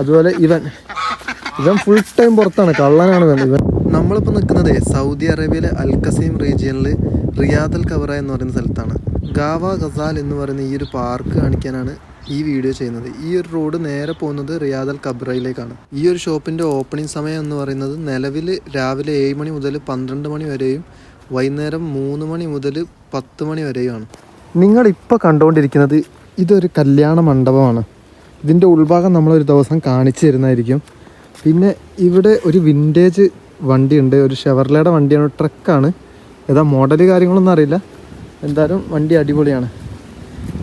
അതുപോലെ ഇവൻ ഇവൻ ഫുൾ ടൈം പുറത്താണ് കള്ളനാണ് ഇവൻ. ഇവൻ നമ്മളിപ്പോൾ നിൽക്കുന്നത് സൗദി അറേബ്യയിലെ അൽ കസീം റീജിയനിൽ റിയാദൽ കവറ എന്ന് പറയുന്ന സ്ഥലത്താണ്. ഗാവ ഗസാൽ എന്ന് പറയുന്ന ഈ ഒരു പാർക്ക് കാണിക്കാനാണ് ഈ വീഡിയോ ചെയ്യുന്നത്. ഈ ഒരു റോഡ് നേരെ പോകുന്നത് റിയാദൽ കബ്രയിലേക്കാണ് ഈ ഒരു ഷോപ്പിന്റെ ഓപ്പണിംഗ് സമയം എന്ന് പറയുന്നത് നിലവിൽ രാവിലെ ഏഴ് മണി മുതൽ പന്ത്രണ്ട് മണി വരെയും വൈകുന്നേരം മൂന്ന് മണി മുതൽ പത്ത് മണി വരെയുമാണ്. നിങ്ങളിപ്പോൾ കണ്ടുകൊണ്ടിരിക്കുന്നത് ഇതൊരു കല്യാണ മണ്ഡപമാണ്. ഇതിന്റെ ഉൾഭാഗം നമ്മളൊരു ദിവസം കാണിച്ചു തരുന്നതായിരിക്കും. പിന്നെ ഇവിടെ ഒരു വിന്റേജ് വണ്ടിയുണ്ട്. ഒരു ഷെവർലയുടെ വണ്ടിയാണ്. ട്രക്കാണ്. ഏതാ മോഡൽ കാര്യങ്ങളൊന്നും അറിയില്ല. എന്തായാലും വണ്ടി അടിപൊളിയാണ്.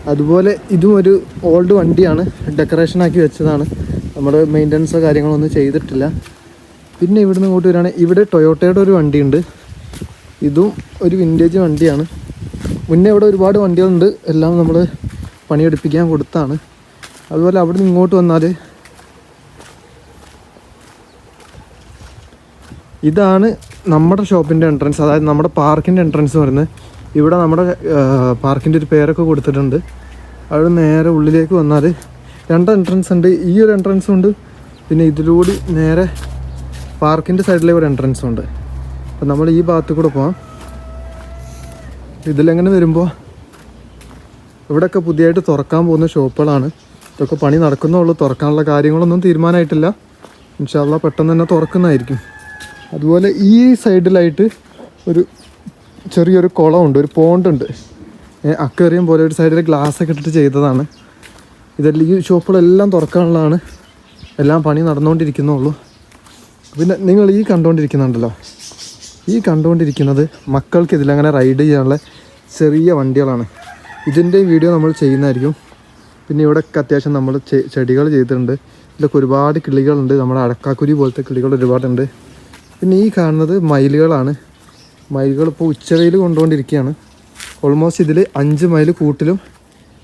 അതുപോലെ ഇതും ഒരു ഓൾഡ് വണ്ടിയാണ്. ഡെക്കറേഷൻ ആക്കി വെച്ചതാണ്. നമ്മൾ മെയിന്റനൻസോ കാര്യങ്ങളൊന്നും ചെയ്തിട്ടില്ല. പിന്നെ ഇവിടുന്ന് ഇങ്ങോട്ട് വരികയാണെങ്കിൽ ഇവിടെ ടൊയോട്ടയുടെ ഒരു വണ്ടിയുണ്ട്. ഇതും ഒരു വിന്റേജ് വണ്ടിയാണ്. മുന്നേ ഇവിടെ ഒരുപാട് വണ്ടികളുണ്ട്. എല്ലാം നമ്മൾ പണിയെടുപ്പിക്കാൻ കൊടുത്താണ്. അതുപോലെ അവിടെ നിന്ന് ഇങ്ങോട്ട് വന്നാൽ ഇതാണ് നമ്മുടെ ഷോപ്പിന്റെ എൻട്രൻസ് അതായത് നമ്മുടെ പാർക്കിന്റെ എൻട്രൻസ് പറയുന്നത്. ഇവിടെ നമ്മുടെ പാർക്കിന്റെ ഒരു പേരൊക്കെ കൊടുത്തിട്ടുണ്ട്. അവിടെ നേരെ ഉള്ളിലേക്ക് വന്നാൽ രണ്ട് എൻട്രൻസ് ഉണ്ട്. ഈ ഒരു എൻട്രൻസും ഉണ്ട്. പിന്നെ ഇതിലൂടെ നേരെ പാർക്കിന്റെ സൈഡിലെ ഒരു എൻട്രൻസും ഉണ്ട്. അപ്പം നമ്മൾ ഈ ഭാഗത്ത് കൂടെ പോവാം. ഇതിലെങ്ങനെ വരുമ്പോൾ ഇവിടെയൊക്കെ പുതിയതായിട്ട് തുറക്കാൻ പോകുന്ന ഷോപ്പുകളാണ്. ഇതൊക്കെ പണി നടക്കുന്നുള്ളൂ. തുറക്കാനുള്ള കാര്യങ്ങളൊന്നും തീരുമാനമായിട്ടില്ല ഇൻഷാല്ല പെട്ടെന്ന് തന്നെ തുറക്കുന്നതായിരിക്കും. അതുപോലെ ഈ സൈഡിലായിട്ട് ഒരു ചെറിയൊരു കുളമുണ്ട് ഒരു പോണ്ടുണ്ട്. അക്വേറിയം പോലെ ഒരു സൈഡിൽ ഗ്ലാസ് ഒക്കെ ഇട്ടിട്ട് ചെയ്തതാണ്. ഇതെല്ലാം ഈ ഷോപ്പുകളെല്ലാം തുറക്കാനുള്ളതാണ്. എല്ലാം പണി നടന്നുകൊണ്ടിരിക്കുന്നുള്ളൂ. പിന്നെ നിങ്ങൾ ഈ കണ്ടുകൊണ്ടിരിക്കുന്നുണ്ടല്ലോ. ഈ കണ്ടുകൊണ്ടിരിക്കുന്നത് മക്കൾക്ക് ഇതിലങ്ങനെ റൈഡ് ചെയ്യാനുള്ള ചെറിയ വണ്ടികളാണ്. ഇതിന്റെ വീഡിയോ നമ്മൾ ചെയ്യുന്നതായിരിക്കും. പിന്നെ ഇവിടെയൊക്കെ അത്യാവശ്യം നമ്മൾ ചെടികൾ ചെയ്തിട്ടുണ്ട്. ഇതിലൊക്കെ ഒരുപാട് കിളികളുണ്ട്. നമ്മുടെ അടക്കാക്കുരി പോലത്തെ കിളികൾ ഒരുപാടുണ്ട്. പിന്നെ ഈ കാണുന്നത് മയിലുകളാണ്. മയിലുകൾ ഇപ്പോൾ ഉച്ചവെയിൽ കൊണ്ടുകൊണ്ടിരിക്കുകയാണ് ഓൾമോസ്റ്റ് ഇതിൽ അഞ്ച് മൈൽ കൂട്ടിലും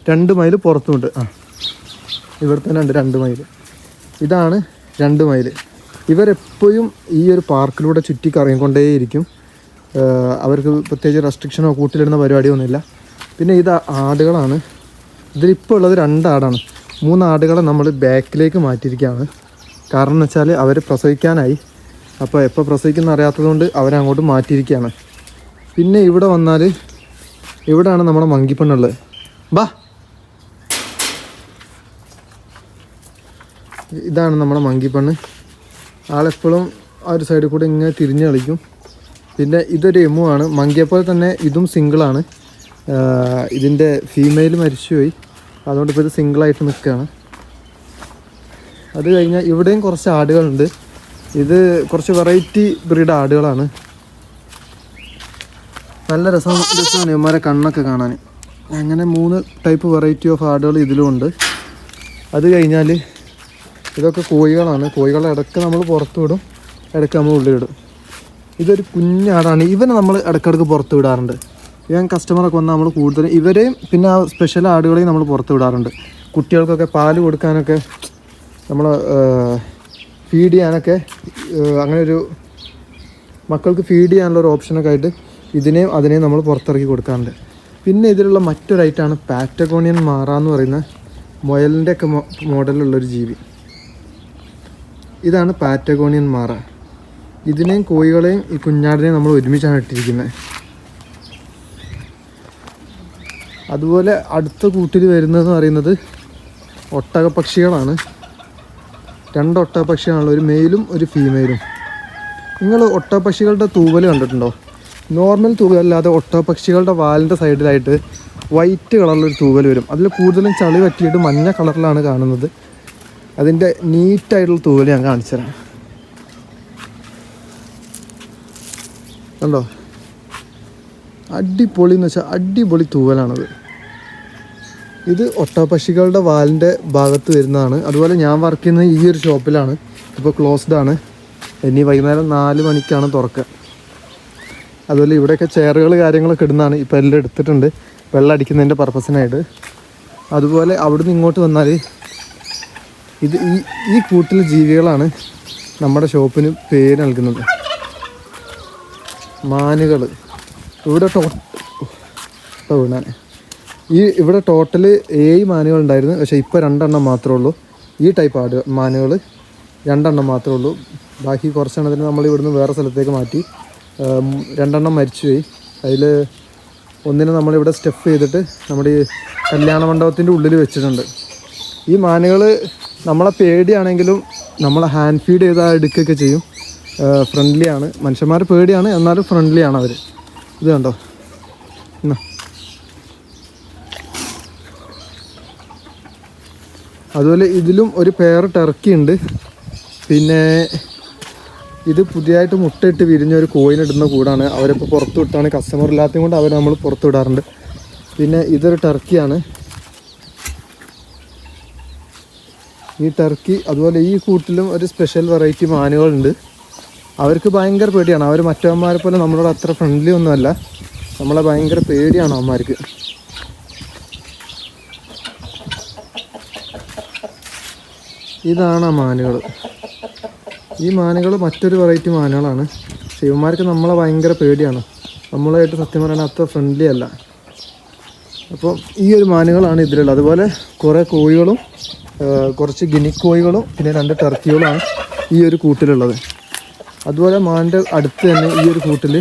രണ്ട് മൈൽ പുറത്തുമുണ്ട്. ആ ഇവിടെ തന്നെ ഉണ്ട് രണ്ട് മൈൽ ഇതാണ് രണ്ട് മൈൽ ഇവരെപ്പോഴും ഈ ഒരു പാർക്കിലൂടെ ചുറ്റി കറങ്ങിക്കൊണ്ടേയിരിക്കും. അവർക്ക് പ്രത്യേകിച്ച് റെസ്ട്രിക്ഷനോ കൂട്ടിലിടുന്ന പരിപാടിയൊന്നുമില്ല. പിന്നെ ഇത് ആടുകളാണ്. ഇതിലിപ്പോൾ ഉള്ളത് രണ്ടാടാണ്. മൂന്ന് ആടുകളെ നമ്മൾ ബാക്കിലേക്ക് മാറ്റിയിരിക്കുകയാണ്. കാരണം എന്ന് വെച്ചാൽ അവർ പ്രസവിക്കാനായി. അപ്പോൾ എപ്പോൾ പ്രസവിക്കുന്ന അറിയാത്തതുകൊണ്ട് അവരെ അങ്ങോട്ട് മാറ്റിയിരിക്കുകയാണ്. പിന്നെ ഇവിടെ വന്നാൽ ഇവിടെയാണ് നമ്മുടെ മങ്കിപ്പെണ്ണുള്ളത്. ബാ. ഇതാണ് നമ്മുടെ മങ്കിപ്പെണ്ണ്. ആളെപ്പോഴും ആ ഒരു സൈഡിൽ കൂടെ ഇങ്ങനെ തിരിഞ്ഞ് കളിക്കും. പിന്നെ ഇതൊരു എമു ആണ് മങ്കിയെപ്പോലെ തന്നെ ഇതും സിംഗിളാണ് ഇതിന്റെ ഫീമെയിൽ മരിച്ചുപോയി. അതുകൊണ്ട് ഇപ്പോൾ ഇത് സിംഗിളായിട്ട് നിൽക്കുകയാണ് അത് കഴിഞ്ഞാൽ ഇവിടെയും കുറച്ച് ആടുകളുണ്ട്. ഇത് കുറച്ച് വെറൈറ്റി ബ്രീഡ് ആടുകളാണ്. നല്ല രസം രസമാണ് ഇവന്മാരെ കണ്ണൊക്കെ കാണാൻ. അങ്ങനെ മൂന്ന് ടൈപ്പ് വെറൈറ്റി ഓഫ് ആടുകൾ ഇതിലുമുണ്ട് അത് കഴിഞ്ഞാൽ ഇതൊക്കെ കോഴികളാണ്. കോഴികളെ ഇടയ്ക്ക് നമ്മൾ പുറത്ത് വിടും. ഇടയ്ക്ക് നമ്മൾ ഉള്ളിൽ വിടും ഇതൊരു കുഞ്ഞാടാണ്. ഇവനെ നമ്മൾ ഇടയ്ക്കിടയ്ക്ക് പുറത്ത് വിടാറുണ്ട്. ഞാൻ കസ്റ്റമറൊക്കെ വന്നാൽ നമ്മൾ കൂടുതൽ ഇവരെയും പിന്നെ ആ സ്പെഷ്യൽ ആടുകളെയും നമ്മൾ പുറത്ത് വിടാറുണ്ട്. കുട്ടികൾക്കൊക്കെ പാൽ കൊടുക്കാനൊക്കെ നമ്മൾ ഫീഡ് ചെയ്യാനൊക്കെ അങ്ങനെ ഒരു മക്കൾക്ക് ഫീഡ് ചെയ്യാനുള്ള ഒരു ഓപ്ഷനൊക്കെ ആയിട്ട് ഇതിനെയും അതിനെയും നമ്മൾ പുറത്തിറക്കി കൊടുക്കാറുണ്ട്. പിന്നെ ഇതിലുള്ള മറ്റൊരു ഐറ്റമാണ് പാറ്റഗോണിയൻ മാറ എന്ന് പറയുന്ന മുയലിന്റെ ഒക്കെ മോഡലുള്ളൊരു ജീവി. ഇതാണ് പാറ്റഗോണിയൻ മാറ ഇതിനെയും കോഴികളെയും ഈ കുഞ്ഞാടിനെയും നമ്മൾ ഒരുമിച്ചാണ് ഇട്ടിരിക്കുന്നത് അതുപോലെ അടുത്ത കൂട്ടിൽ വരുന്നതെന്ന് പറയുന്നത് ഒട്ടക പക്ഷികളാണ് രണ്ട് ഒട്ടക പക്ഷികളാണ് ഒരു മെയിലും ഒരു ഫീമെയിലും നിങ്ങൾ ഒട്ടകപ്പക്ഷികളുടെ തൂവൽ കണ്ടിട്ടുണ്ടോ? നോർമൽ തൂവലല്ലാതെ ഒട്ടകപ്പക്ഷികളുടെ വാലിന്റെ സൈഡിലായിട്ട് വൈറ്റ് കളറിലൊരു തൂവൽ വരും. അതിൽ കൂടുതലും ചളി പറ്റിയിട്ട് മഞ്ഞ കളറിലാണ് കാണുന്നത്. അതിന്റെ നീറ്റായിട്ടുള്ള തൂവൽ ഞാൻ കാണിച്ചു തരാം. കണ്ടോ? അടിപൊളി എന്ന് വെച്ചാൽ അടിപൊളി തൂവലാണത്. ഇത് ഒട്ടപക്ഷികളുടെ വാലിന്റെ ഭാഗത്ത് വരുന്നതാണ്. അതുപോലെ ഞാൻ വർക്ക് ചെയ്യുന്നത് ഈ ഒരു ഷോപ്പിലാണ് ഇപ്പോൾ ക്ലോസ്ഡ് ആണ്. ഇനി വൈകുന്നേരം നാല് മണിക്കാണ് തുറക്കുക. അതുപോലെ ഇവിടെയൊക്കെ ചെയറുകൾ കാര്യങ്ങളൊക്കെ ഇടുന്നതാണ്. ഇപ്പോൾ എല്ലാം എടുത്തിട്ടുണ്ട്. വെള്ളം അടിക്കുന്നതിന്റെ പർപ്പസിനായിട്ട് അതുപോലെ അവിടുന്ന് ഇങ്ങോട്ട് വന്നാൽ ഇത് ഈ ഈ കൂട്ടിൽ ജീവികളാണ് നമ്മുടെ ഷോപ്പിന് പേര് നൽകുന്നത്. മാനുകൾ ഇവിടെ ടോ വീണാൻ ഈ ഇവിടെ ടോട്ടൽ ഏഴ് മാനുകൾ ഉണ്ടായിരുന്നു. പക്ഷേ ഇപ്പോൾ രണ്ടെണ്ണം മാത്രമേ ഉള്ളൂ. ഈ ടൈപ്പ് ആട് മാനുകൾ രണ്ടെണ്ണം മാത്രമേ ഉള്ളൂ. ബാക്കി കുറച്ചെണ്ണത്തിന് നമ്മൾ ഇവിടുന്ന് വേറെ സ്ഥലത്തേക്ക് മാറ്റി. രണ്ടെണ്ണം മരിച്ചുപോയി. അതിൽ ഒന്നിനെ നമ്മളിവിടെ സ്റ്റെപ്പ് ചെയ്തിട്ട് നമ്മുടെ ഈ കല്യാണ മണ്ഡപത്തിന്റെ ഉള്ളിൽ വെച്ചിട്ടുണ്ട്. ഈ മാനുകൾ നമ്മളെ പേടിയാണെങ്കിലും നമ്മളെ ഹാൻഡ് ഫീഡ് ചെയ്താൽ എടുക്കുകയൊക്കെ ചെയ്യും. ഫ്രണ്ട്ലിയാണ് മനുഷ്യന്മാർ പേടിയാണ്. എന്നാലും ഫ്രണ്ട്ലിയാണ് അവർ ഇത് കണ്ടോ? എന്നാ അതുപോലെ ഇതിലും ഒരു പെയർ ടർക്കി ഉണ്ട്. പിന്നെ ഇത് പുതിയതായിട്ട് മുട്ടയിട്ട് വിരിഞ്ഞ ഒരു കോയിനിടുന്ന കൂടാണ്. അവരിപ്പോൾ പുറത്തു വിട്ടാണ്. കസ്റ്റമർ ഇല്ലാത്തത് കൊണ്ട് അവർ നമ്മൾ പുറത്തു വിടാറുണ്ട്. പിന്നെ ഇതൊരു ടർക്കിയാണ് ഈ ടർക്കി അതുപോലെ ഈ കൂട്ടിലും ഒരു സ്പെഷ്യൽ വെറൈറ്റി മാനുകളുണ്ട്. അവർക്ക് ഭയങ്കര പേടിയാണ്. അവർ മറ്റവന്മാരെ പോലെ നമ്മളോട് അത്ര ഫ്രണ്ട്ലി ഒന്നുമല്ല. നമ്മളെ ഭയങ്കര പേടിയാണ് അവന്മാർക്ക്. ഇതാണ് ആ മാനുകൾ. ഈ മാനുകൾ മറ്റൊരു വെറൈറ്റി മാനുകളാണ്. ശിവന്മാർക്ക് നമ്മളെ ഭയങ്കര പേടിയാണ്. നമ്മളായിട്ട് സത്യം പറയുന്നത് അത്ര ഫ്രണ്ട്ലി അല്ല. അപ്പോൾ ഈ ഒരു മാനുകളാണ് ഇതിലുള്ളത് അതുപോലെ കുറേ കോഴികളും കുറച്ച് ഗിനിക്കോഴികളും പിന്നെ രണ്ട് ടർക്കികളുമാണ് ഈ ഒരു കൂട്ടിലുള്ളത്. അതുപോലെ മാന്റെ അടുത്ത് തന്നെ ഈ ഒരു കൂട്ടിൽ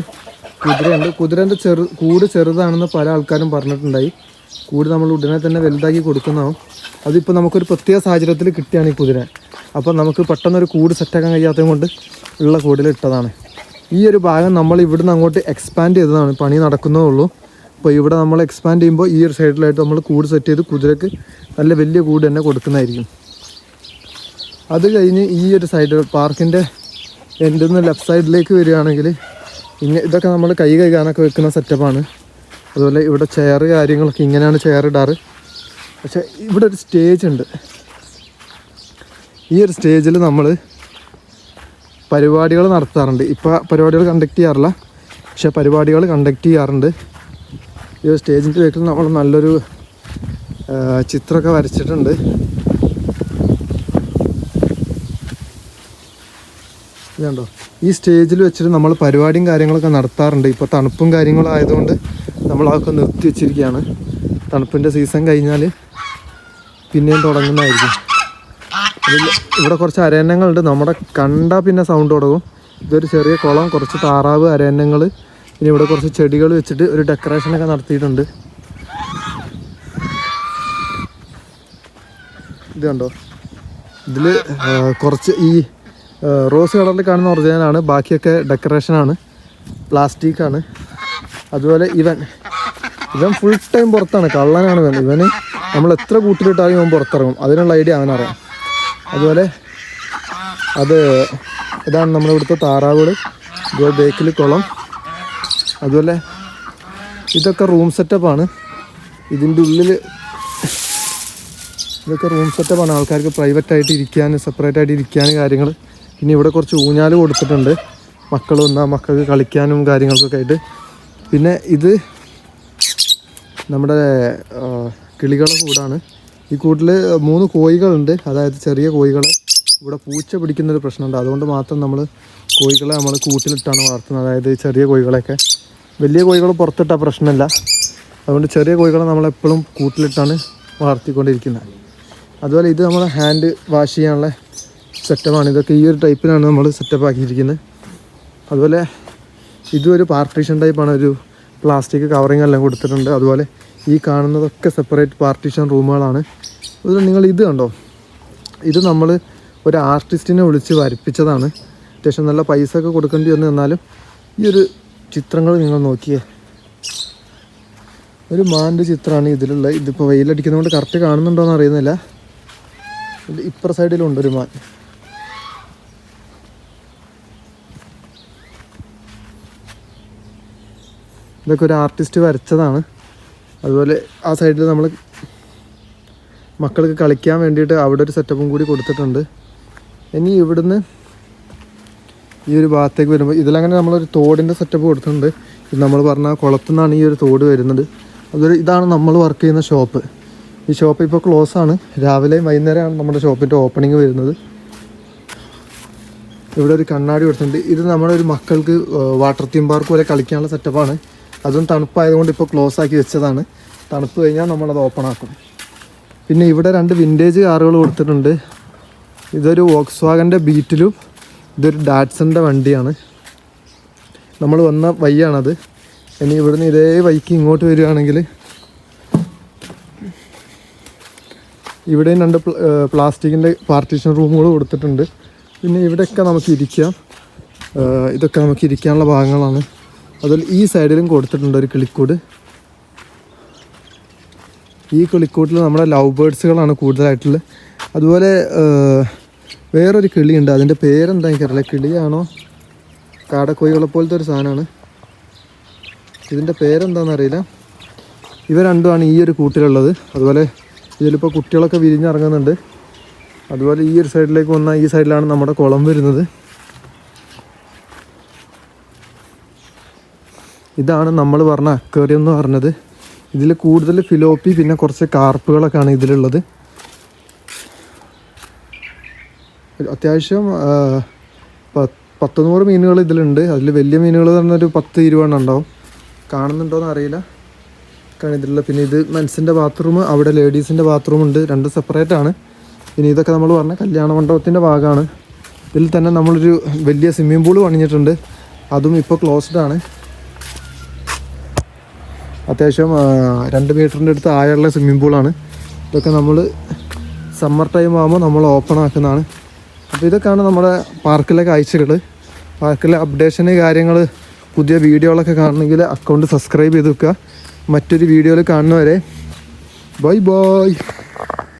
കുതിരയുണ്ട്. കുതിരന്റെ ചെറു കൂട് ചെറുതാണെന്ന് പല ആൾക്കാരും പറഞ്ഞിട്ടുണ്ടായി. കൂട് നമ്മൾ ഉടനെ തന്നെ വലുതാക്കി കൊടുക്കുന്നതാവും. അതിപ്പോൾ നമുക്കൊരു പ്രത്യേക സാഹചര്യത്തിൽ കിട്ടിയാണ് ഈ കുതിര അപ്പോൾ നമുക്ക് പെട്ടെന്നൊരു കൂട് സെറ്റാക്കാൻ കഴിയാത്തത് കൊണ്ട് ഉള്ള കൂടിൽ ഇട്ടതാണ്. ഈ ഒരു ഭാഗം നമ്മൾ ഇവിടുന്ന് അങ്ങോട്ട് എക്സ്പാൻഡ് ചെയ്തതാണ്. പണി നടക്കുന്നേ ഉള്ളൂ. അപ്പോൾ ഇവിടെ നമ്മൾ എക്സ്പാൻഡ് ചെയ്യുമ്പോൾ ഈ ഒരു സൈഡിലായിട്ട് നമ്മൾ കൂട് സെറ്റ് ചെയ്ത് കുതിരക്ക് നല്ല വലിയ കൂട് തന്നെ കൊടുക്കുന്നതായിരിക്കും. അത് കഴിഞ്ഞ് ഈ ഒരു സൈഡ് പാർക്കിന്റെ എന്റെ നിന്ന് ലെഫ്റ്റ് സൈഡിലേക്ക് വരികയാണെങ്കിൽ ഇങ്ങനെ ഇതൊക്കെ നമ്മൾ കൈ കഴുകാനൊക്കെ വെക്കുന്ന സെറ്റപ്പാണ് അതുപോലെ ഇവിടെ ചെയർ കാര്യങ്ങളൊക്കെ ഇങ്ങനെയാണ് ചെയർ ഇടാറ്. പക്ഷേ ഇവിടെ ഒരു സ്റ്റേജ് ഉണ്ട്. ഈ ഒരു സ്റ്റേജിൽ നമ്മൾ പരിപാടികൾ നടത്താറുണ്ട്. ഇപ്പോൾ പരിപാടികൾ കണ്ടക്ട് ചെയ്യാറില്ല. പക്ഷേ പരിപാടികൾ കണ്ടക്ട് ചെയ്യാറുണ്ട്. ഈ ഒരു സ്റ്റേജിന്റെ വീട്ടിൽ നമ്മൾ നല്ലൊരു ചിത്രമൊക്കെ വരച്ചിട്ടുണ്ട്. ഇതുണ്ടോ? ഈ സ്റ്റേജിൽ വെച്ചിട്ട് നമ്മൾ പരിപാടിയും കാര്യങ്ങളൊക്കെ നടത്താറുണ്ട്. ഇപ്പോൾ തണുപ്പും കാര്യങ്ങളും ആയതുകൊണ്ട് നമ്മൾ അതൊക്കെ നിർത്തി വെച്ചിരിക്കുകയാണ്. തണുപ്പിന്റെ സീസൺ കഴിഞ്ഞാൽ പിന്നെയും തുടങ്ങുന്നതായിരിക്കും. ഇവിടെ കുറച്ച് അരയന്നങ്ങളുണ്ട്. നമ്മുടെ കണ്ടാൽ പിന്നെ സൗണ്ട് തുടങ്ങും. ഇതൊരു ചെറിയ കുളം കുറച്ച് താറാവ് അരയന്നങ്ങൾ പിന്നെ ഇവിടെ കുറച്ച് ചെടികൾ വെച്ചിട്ട് ഒരു ഡെക്കറേഷനൊക്കെ നടത്തിയിട്ടുണ്ട്. ഇത് കണ്ടോ? ഇതിൽ കുറച്ച് ഈ റോസ് കളറിൽ കാണുന്ന ഒറിജിനലാണ് ബാക്കിയൊക്കെ ഡെക്കറേഷനാണ് പ്ലാസ്റ്റിക്കാണ് അതുപോലെ ഇവൻ ഇവൻ ഫുൾ ടൈം പുറത്താണ്. കള്ളനാണ് ഇവൻ. ഇവന് നമ്മൾ എത്ര കൂട്ടിലിട്ടാലും ഇവൻ പുറത്തിറങ്ങും. അതിനുള്ള ഐഡിയ അവനറിയാം. അതുപോലെ അത് ഇതാണ് നമ്മുടെ ഇവിടുത്തെ താറാവുകൾ ഇതുപോലെ ബേക്കിൽ കുളം. അതുപോലെ ഇതൊക്കെ റൂം സെറ്റപ്പാണ് ഇതിന്റെ ഉള്ളിൽ ഇതൊക്കെ റൂം സെറ്റപ്പാണ് ആൾക്കാർക്ക് പ്രൈവറ്റ് ആയിട്ട് ഇരിക്കാൻ സെപ്പറേറ്റ് ആയിട്ട് ഇരിക്കാൻ കാര്യങ്ങൾ. പിന്നെ ഇവിടെ കുറച്ച് ഊഞ്ഞാൽ കൊടുത്തിട്ടുണ്ട്. മക്കൾ വന്നാൽ മക്കൾക്ക് കളിക്കാനും കാര്യങ്ങൾക്കൊക്കെ ആയിട്ട്. പിന്നെ ഇത് നമ്മുടെ കിളികളുടെ കിളികളെ കൂടാണ്. ഈ കൂട്ടിൽ മൂന്ന് കോഴികളുണ്ട്. അതായത് ചെറിയ കോഴികൾ ഇവിടെ പൂച്ച പിടിക്കുന്നൊരു പ്രശ്നമുണ്ട്. അതുകൊണ്ട് മാത്രം നമ്മൾ കോഴികളെ നമ്മൾ കൂട്ടിലിട്ടാണ് വളർത്തുന്നത്. അതായത് ചെറിയ കോഴികളെയൊക്കെ. വലിയ കോഴികൾ പുറത്തിട്ടാൽ പ്രശ്നമില്ല. അതുകൊണ്ട് ചെറിയ കോഴികളെ നമ്മളെപ്പോഴും കൂട്ടിലിട്ടാണ് വളർത്തിക്കൊണ്ടിരിക്കുന്നത്. അതുപോലെ ഇത് നമ്മൾ ഹാൻഡ് വാഷ് ചെയ്യാനുള്ള സെറ്റപ്പാണ് ഇതൊക്കെ ഈ ഒരു ടൈപ്പിലാണ് നമ്മൾ സെറ്റപ്പ് ആക്കിയിരിക്കുന്നത്. അതുപോലെ ഇതും ഒരു പാർട്ടീഷൻ ടൈപ്പാണ് ഒരു പ്ലാസ്റ്റിക് കവറിങ് എല്ലാം കൊടുത്തിട്ടുണ്ട്. അതുപോലെ ഈ കാണുന്നതൊക്കെ സെപ്പറേറ്റ് പാർട്ടീഷൻ റൂമുകളാണ്. അതുപോലെ നിങ്ങൾ ഇത് കണ്ടോ? ഇത് നമ്മൾ ഒരു ആർട്ടിസ്റ്റിനെ വിളിച്ച് വരപ്പിച്ചതാണ്. അത്യാവശ്യം നല്ല പൈസ ഒക്കെ കൊടുക്കേണ്ടി വന്നു. എന്നാലും ഈ ഒരു ചിത്രങ്ങൾ നിങ്ങൾ നോക്കിയേ. ഒരു മാന്റെ ചിത്രമാണ് ഇതിലുള്ള ഇതിപ്പോൾ വെയിലടിക്കുന്നതുകൊണ്ട് കറക്റ്റ് കാണുന്നുണ്ടോയെന്ന് അറിയുന്നില്ല. ഇപ്പുറ സൈഡിലുണ്ട് ഒരു മാൻ. ഇതൊക്കെ ഒരു ആർട്ടിസ്റ്റ് വരച്ചതാണ്. അതുപോലെ ആ സൈഡിൽ നമ്മൾ മക്കൾക്ക് കളിക്കാൻ വേണ്ടിയിട്ട് അവിടെ ഒരു സെറ്റപ്പും കൂടി കൊടുത്തിട്ടുണ്ട്. ഇനി ഇവിടുന്ന് ഈ ഒരു ഭാഗത്തേക്ക് വരുമ്പോൾ ഇതിലങ്ങനെ നമ്മളൊരു തോടിന്റെ സെറ്റപ്പ് കൊടുത്തിട്ടുണ്ട്. ഇത് നമ്മൾ പറഞ്ഞ കുളത്തു നിന്നാണ് ഈ ഒരു തോട് വരുന്നത്. അതൊരു ഇതാണ് നമ്മൾ വർക്ക് ചെയ്യുന്ന ഷോപ്പ് ഈ ഷോപ്പ് ഇപ്പോൾ ക്ലോസ് ആണ്. രാവിലെയും വൈകുന്നേരമാണ് നമ്മുടെ ഷോപ്പിന്റെ ഓപ്പണിങ് വരുന്നത്. ഇവിടെ ഒരു കണ്ണാടി കൊടുത്തിട്ടുണ്ട്. ഇത് നമ്മുടെ ഒരു മക്കൾക്ക് വാട്ടർ തീം പാർക്ക് പോലെ കളിക്കാനുള്ള സെറ്റപ്പാണ് അതും തണുപ്പായതുകൊണ്ട് ഇപ്പോൾ ക്ലോസ് ആക്കി വെച്ചതാണ്. തണുപ്പ് കഴിഞ്ഞാൽ നമ്മളത് ഓപ്പൺ ആക്കും. പിന്നെ ഇവിടെ രണ്ട് വിന്റേജ് കാറുകൾ കൊടുത്തിട്ടുണ്ട്. ഇതൊരു വോക്സ് വാഗന്റെ ബീറ്റിലും ഇതൊരു ഡാറ്റ്സന്റെ വണ്ടിയാണ്. നമ്മൾ വന്ന വഴിയാണത്. ഇനി ഇവിടുന്ന് ഇതേ വൈക്ക് ഇങ്ങോട്ട് വരികയാണെങ്കിൽ ഇവിടെയും രണ്ട് പ്ലാസ്റ്റിക്കിന്റെ പാർട്ടീഷൻ റൂമുകൾ കൊടുത്തിട്ടുണ്ട്. പിന്നെ ഇവിടെയൊക്കെ നമുക്ക് ഇരിക്കാം. ഇതൊക്കെ നമുക്ക് ഇരിക്കാനുള്ള ഭാഗങ്ങളാണ്. അതുപോലെ ഈ സൈഡിലും കൊടുത്തിട്ടുണ്ട് ഒരു കിളിക്കൂട്. ഈ കിളിക്കൂട്ടിൽ നമ്മുടെ ലവ് ബേഡ്സുകളാണ് കൂടുതലായിട്ടുള്ളത്. അതുപോലെ വേറൊരു കിളിയുണ്ട്. അതിന്റെ പേരെന്താ എനിക്കറിയില്ല. കിളിയാണോ? കാടക്കോഴികളെ പോലത്തെ ഒരു സാധനമാണ്. ഇതിന്റെ പേരെന്താണെന്നറിയില്ല ഇവ രണ്ടുമാണ് ഈ ഒരു കൂട്ടിലുള്ളത്. അതുപോലെ ഇതിലിപ്പോൾ കുട്ടികളൊക്കെ വിരിഞ്ഞിറങ്ങുന്നുണ്ട്. അതുപോലെ ഈ ഒരു സൈഡിലേക്ക് വന്നാൽ ഈ സൈഡിലാണ് നമ്മുടെ കുളം വരുന്നത്. ഇതാണ് നമ്മൾ പറഞ്ഞ അക്വേറിയം എന്ന് പറഞ്ഞത്. ഇതിൽ കൂടുതൽ ഫിലോപ്പി പിന്നെ കുറച്ച് കാർപ്പുകളൊക്കെയാണ് ഇതിലുള്ളത്. അത്യാവശ്യം പത്തുനൂറ് മീനുകൾ ഇതിലുണ്ട്. അതിൽ വലിയ മീനുകൾ പറഞ്ഞൊരു പത്ത് ഇരുപതെണ്ണം ഉണ്ടാവും. കാണുന്നുണ്ടോയെന്ന് അറിയില്ല. കാരണം ഇതിലുള്ള. പിന്നെ ഇത് മെൻസിന്റെ ബാത്റൂം അവിടെ ലേഡീസിന്റെ ബാത്റൂം ഉണ്ട്. രണ്ട് സെപ്പറേറ്റ് ആണ്. പിന്നെ ഇതൊക്കെ നമ്മൾ പറഞ്ഞ കല്യാണ മണ്ഡപത്തിന്റെ ഭാഗമാണ്. ഇതിൽ തന്നെ നമ്മളൊരു വലിയ സ്വിമ്മിംഗ് പൂൾ പണിഞ്ഞിട്ടുണ്ട്. അതും ഇപ്പോൾ ക്ലോസ്ഡ് ആണ്. അത്യാവശ്യം രണ്ട് മീറ്ററിന്റെ അടുത്ത് ആഴമുള്ള സ്വിമ്മിംഗ് പൂളാണ് ഇതൊക്കെ നമ്മൾ സമ്മർ ടൈം ആകുമ്പോൾ നമ്മൾ ഓപ്പൺ ആക്കുന്നതാണ്. അപ്പോൾ ഇതൊക്കെയാണ് നമ്മുടെ പാർക്കിലെ കാഴ്ചകൾ പാർക്കിലെ അപ്ഡേഷന് കാര്യങ്ങൾ പുതിയ വീഡിയോകളൊക്കെ കാണണമെങ്കിൽ അക്കൗണ്ട് സബ്സ്ക്രൈബ് ചെയ്ത് വെക്കുക. മറ്റൊരു വീഡിയോയിൽ കാണുന്നവരെ ബൈ ബൈ